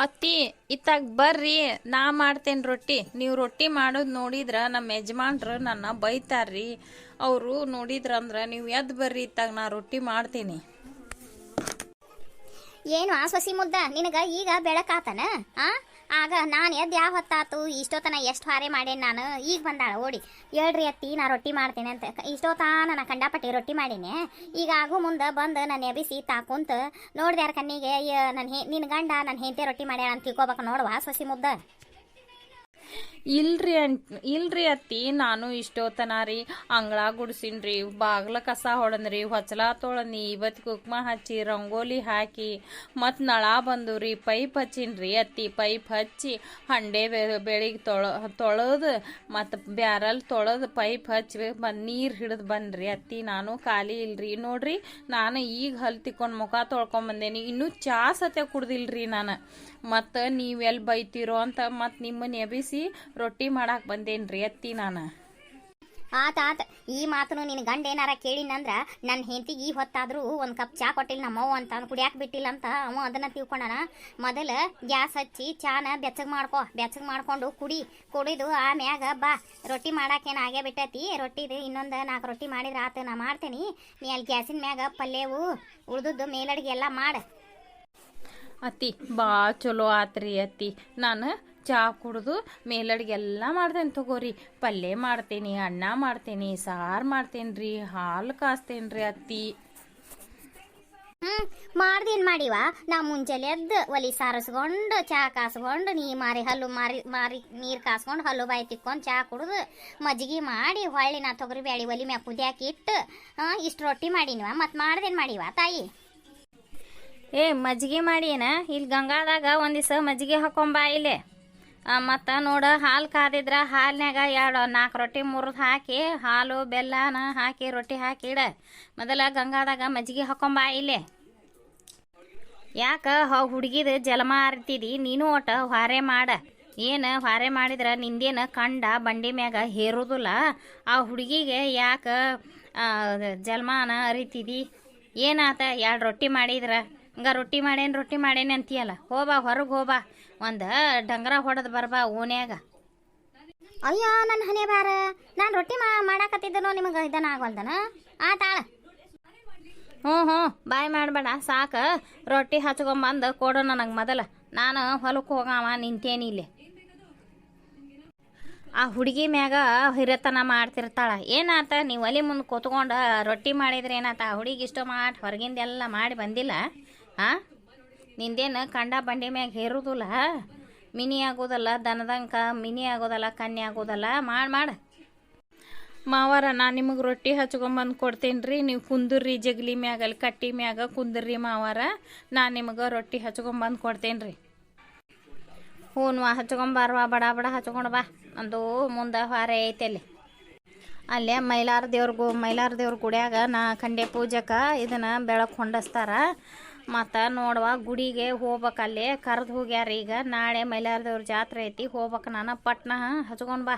ಅತ್ತಿ, ಇತ್ತಾಗ ಬರ್ರಿ, ನಾ ಮಾಡ್ತೇನೆ ರೊಟ್ಟಿ. ನೀವು ರೊಟ್ಟಿ ಮಾಡೋದು ನೋಡಿದ್ರ ನಮ್ಮ ಯಜಮಾನ್ರು ನನ್ನ ಬೈತಾರ್ರಿ. ಅವರು ನೋಡಿದ್ರಂದ್ರ ನೀವು ಎದ್ದು ಬರ್ರಿ, ಇತ್ತಾಗ ನಾ ರೊಟ್ಟಿ ಮಾಡ್ತೀನಿ. ಏನು ಆ ಸಸಿ ಮುದ್ದ? ನಿನಗ ಈಗ ಬೆಳಕಾತನ? ಆ? ಆಗ ನಾನು ಎದ್ದು ಯಾವ ಹೊತ್ತಾತು? ಇಷ್ಟೊತ್ತನ ಎಷ್ಟು ಹಾರೆ ಮಾಡೇನಿ ನಾನು? ಈಗ ಬಂದಾಳ, ಓಡಿ. ಹೇಳ್ರಿ ಅತ್ತಿ, ನಾ ರೊಟ್ಟಿ ಮಾಡ್ತೇನೆ ಅಂತ. ಇಷ್ಟೊತ್ತ ನಾ ಕಂಡಾಪಟ್ಟಿ ರೊಟ್ಟಿ ಮಾಡೀನಿ. ಈಗ ಆಗು ಮುಂದೆ ಬಂದು ನನ್ನ ಎಬಿಸಿ ತಾಕುಂತ ನೋಡ್ದ್ಯಾರ ಕಣ್ಣಿಗೆ ನನ್ನ ಹೇ ನಿನ್ನ ಗಂಡ ನನ್ನ ಹೆಂಡತಿ ರೊಟ್ಟಿ ಮಾಡ್ಯಾಳ ಅಂತ ತಿಳ್ಕೊಬೇಕು ನೋಡುವ ಸೊಸಿ ಮುದ್ದ. ಇಲ್ರಿ ಅಂಟ್ ಇಲ್ರಿ ಅತ್ತಿ, ನಾನು ಇಷ್ಟೋತನ ರೀ, ಅಂಗಳ ಗುಡ್ಸಿನ್ರಿ ಬಾಗ್ಲ ಕಸ ಹೊಡನ್ರಿ ಹೊಚಲ ತೊಳನಿ ಇವತ್ತು ಕುಕ್ಮ ಹಚ್ಚಿ, ರಂಗೋಲಿ ಹಾಕಿ, ಮತ್ತು ನಳ ಬಂದು ರೀ, ಪೈಪ್ ಹಚ್ಚಿನ್ರಿ ಅತ್ತಿ, ಪೈಪ್ ಹಚ್ಚಿ, ಹಂಡೆ ಬೆಳಿಗ್ಗೆ ತೊಳ, ತೊಳದು, ಮತ್ತು ಬ್ಯಾರಲ್ ತೊಳೆದು ಪೈಪ್ ಹಚ್ಚಿ ಬಂದು ನೀರು ಹಿಡಿದು ಬನ್ರಿ ಅತ್ತಿ, ನಾನು ಖಾಲಿ ಇಲ್ರಿ. ನೋಡ್ರಿ, ನಾನು ಈಗ ಹಲ್ ತಿಕ್ಕೊಂಡು ಮುಖ ತೊಳ್ಕೊಂಬಂದೇನಿ ಇನ್ನೂ ಚಾ ಸತ್ಯ ಕುಡ್ದಿಲ್ರಿ ನಾನು. ಮತ್ತು ನೀವೆಲ್ಲಿ ಬೈತೀರೋ ಅಂತ ಮತ್ತು ನಿಮ್ಮನ್ನು ಎಬಿಸಿ ರೊಟ್ಟಿ ಮಾಡಾಕ್ ಬಂದೇನ್ರಿ ಅತ್ತಿ ನಾನು? ಆತ ಆತ ಈ ಮಾತನು ನಿನ್ನ ಗಂಡ ಏನಾರ ಕೇಳಿನಂದ್ರ ನನ್ನ ಹೆಂಡತಿಗೆ ಈ ಹೊತ್ತಾದ್ರೂ ಒಂದು ಕಪ್ ಚಾ ಕೊಟ್ಟಿಲ್ಲ ನಮ್ಮವ್ವ ಅಂತ ಅವ್ನು ಕುಡಿಯಾಕ ಬಿಟ್ಟಿಲ್ಲ ಅಂತ ಅವ ಅದನ್ನ ತಿಳ್ಕೊಂಡಾನ. ಮೊದಲ ಗ್ಯಾಸ್ ಹಚ್ಚಿ ಚಾನ ಬೆಚ್ಚಗೆ ಮಾಡ್ಕೊ ಬೆಚ್ಚಗೆ ಮಾಡ್ಕೊಂಡು ಕುಡಿ ಕುಡಿದು ಆಮ್ಯಾಗ ಬಾ. ರೊಟ್ಟಿ ಮಾಡಾಕೇನು ಆಗೇ ಬಿಟ್ಟೈತಿ? ರೊಟ್ಟಿದು ಇನ್ನೊಂದು ನಾಲ್ಕು ರೊಟ್ಟಿ ಮಾಡಿದ್ರೆ ಆತ ನಾ ಮಾಡ್ತೇನಿ. ನೀ ಅಲ್ಲಿ ಗ್ಯಾಸಿನ ಮ್ಯಾಗ ಪಲ್ಯವು ಉಳ್ದದ್ದು ಮೇಲಡಿಗೆ ಎಲ್ಲ ಮಾಡ. ಅತ್ತಿ ಭಾಳ ಚಲೋ ಆತ್ರಿ ಅತ್ತಿ. ನಾನು ಚಾ ಕುಡಿದು ಮೇಲಡ್ಗೆ ಎಲ್ಲ ಮಾಡ್ತೇನೆ ತಗೋರಿ. ಪಲ್ಯ ಮಾಡ್ತೇನೆ ಅನ್ನ ಮಾಡ್ತೇನೆ ಸಾರು ಮಾಡ್ತೇನೆ ರೀ ಹಾಲು ಕಾಸ್ತೇನೆ ರೀ ಅತ್ತಿ. ಹ್ಮ್ ಮಾಡ್ದೇನ್ ಮಾಡಿವ? ನಾ ಮುಂಜಾನೆ ಎದ್ದು ಒಲಿ ಸಾರಿಸ್ಕೊಂಡು ಚಾ ಕಾಸ್ಕೊಂಡು ನೀ ಮಾರಿ ಹಲ್ಲು ಮಾರಿ ಮಾರಿ ನೀರು ಕಾಸ್ಕೊಂಡು ಹಲ್ಲು ಬಾಯಿ ತಿಕ್ಕೊಂಡು ಚಾ ಕುಡಿದು ಮಜ್ಜಿಗೆ ಮಾಡಿ ಹೊಳ್ಳಿ ನಾ ತೊಗರಿ ಬ್ಯಾಳಿ ಒಲಿ ಮ್ಯಾಗ ಕುದಿಯಾಕಿ ಇಟ್ಟು ಇಷ್ಟು ರೊಟ್ಟಿ ಮಾಡಿನಿವ. ಮತ್ತು ಮಾಡ್ದೇನ್ ಮಾಡಿವ ತಾಯಿ? ಏ ಮಜ್ಜಿಗೆ ಮಾಡಿನ ಇಲ್ಲಿ ಗಂಗಾದಾಗ ಒಂದು ದಿವಸ ಮಜ್ಜಿಗೆ ಹಾಕೊಂಬಾ ಇಲ್ಲೇ. ಮತ್ತು ನೋಡ, ಹಾಲು ಕಾದಿದ್ರ ಹಾಲ್ನ್ಯಾಗ ಎರಡು ನಾಲ್ಕು ರೊಟ್ಟಿ ಮುರಿದು ಹಾಕಿ, ಹಾಲು, ಬೆಲ್ಲನ ಹಾಕಿ, ರೊಟ್ಟಿ ಹಾಕಿ ಇಡ. ಮೊದಲ ಗಂಗಾದಾಗ ಮಜ್ಜಿಗೆ ಹಾಕೊಂಬಾ ಇಲ್ಲಿ. ಯಾಕ ಹುಡುಗಿದ ಜಲಮ ಅರ್ತಿದಿ ನೀನು ಒಟ್ಟು ಹೊರೆ ಮಾಡ. ಏನು ಹೊರೆ ಮಾಡಿದ್ರ ನಿಂದೇನು ಕಂಡ ಬಂಡಿ ಮ್ಯಾಗ ಹೇರೋದಿಲ್ಲ. ಆ ಹುಡುಗಿಗೆ ಯಾಕ ಜಲ್ಮಾನ ಅರಿತಿದಿ? ಏನಾತ, ಎರಡು ರೊಟ್ಟಿ ಮಾಡಿದ್ರ? ಹಂಗ ರೊಟ್ಟಿ ಮಾಡೇನು ರೊಟ್ಟಿ ಮಾಡೇನಿ ಅಂತೀಯಲ್ಲ? ಹೋಬಾ ಹೊರಗೆ ಹೋಬಾ. ಒಂದು ಡಂಗರ ಹೊಡೆದು ಬರ್ಬಾ ಓನ್ಯಾಗ ಅಯ್ಯೋ ನನ್ನ ಹನೆ ಬಾರ. ನಾನು ರೊಟ್ಟಿ ಮಾ ಮಾಡಾಕತ್ತಿದ್ದನೋ ನಿಮಗೆ? ಇದನ್ನ ಆಗವಲ್ದನ? ಆ ತಾಳ. ಹ್ಞೂ ಹ್ಞೂ. ಬಾಯ್ ಮಾಡಬೇಡ ಸಾಕು. ರೊಟ್ಟಿ ಹಚ್ಕೊಂಬಂದು ಕೊಡು ನನಗೆ ಮೊದಲು. ನಾನು ಹೊಲಕ್ಕೆ ಹೋಗವ ನಿಂತೇನಿ ಇಲ್ಲಿ. ಆ ಹುಡುಗಿ ಮ್ಯಾಗ ಹಿರತನ ಮಾಡ್ತಿರ್ತಾಳ. ಏನಾತ? ನೀವು ಒಲಿ ಮುಂದೆ ಕೂತ್ಕೊಂಡು ರೊಟ್ಟಿ ಮಾಡಿದ್ರೆ ಏನಾತ? ಆ ಹುಡುಗಿ ಇಷ್ಟು ಮಾಡಿ ಹೊರಗಿಂದೆಲ್ಲ ಮಾಡಿ ಬಂದಿಲ್ಲ. ಹಾಂ ನಿಂದೇನು ಕಂಡ ಬಂಡಿ ಮ್ಯಾಗ ಹೇರುದಿಲ್ಲ? ಮಿನಿ ಆಗೋದಲ್ಲ, ದನದಂಕ ಮಿನಿ ಆಗೋದಲ್ಲ, ಕನ್ಯೆ ಆಗೋದಲ್ಲ? ಮಾಡಿ ಮಾಡಿ. ಮಾವಾರ, ನಾ ನಿಮಗೆ ರೊಟ್ಟಿ ಹಚ್ಕೊಂಬಂದು ಕೊಡ್ತೀನಿ ರೀ ನೀವು ಕುಂದುರ್ರಿ ಜಗಲಿ ಮ್ಯಾಗ, ಅಲ್ಲಿ ಕಟ್ಟಿ ಮ್ಯಾಗ ಕುಂದ್ರಿ ಮಾವಾರ. ನಾ ನಿಮಗೆ ರೊಟ್ಟಿ ಹಚ್ಕೊಂಬಂದು ಕೊಡ್ತೀನಿ ರೀ ಹೂನ್ವ ಹಚ್ಕೊಂಬಾರ್ವಾ ಬಡ ಬಡ ಹಚ್ಕೊಂಡು ಬಾ. ಅಂದು ಮುಂದೆ ಹೊರೆ ಐತೆ ಅಲ್ಲಿ. ಅಲ್ಲೇ ಮೈಲಾರ ದೇವ್ರಿಗೂ ಮೈಲಾರ ದೇವ್ರ ಗುಡಿಯಾಗ ನಾ ಖಂಡೆ ಪೂಜಕ ಇದನ್ನು ಬೆಳಕು ಹೊಂಡಸ್ತಾರ. ಮತ್ತು ನೋಡುವ ಗುಡಿಗೆ ಹೋಗ್ಬೇಕು ಅಲ್ಲಿ ಕರೆದು ಹೋಗ್ಯಾರ ಈಗ. ನಾಳೆ ಮೈಲಾರದವ್ರ ಜಾತ್ರೆ ಐತಿ, ಹೋಗ್ಬೇಕು ನಾನು ಪಟ್ನಾ ಹಚ್ಕೊಂಡು ಬಾ.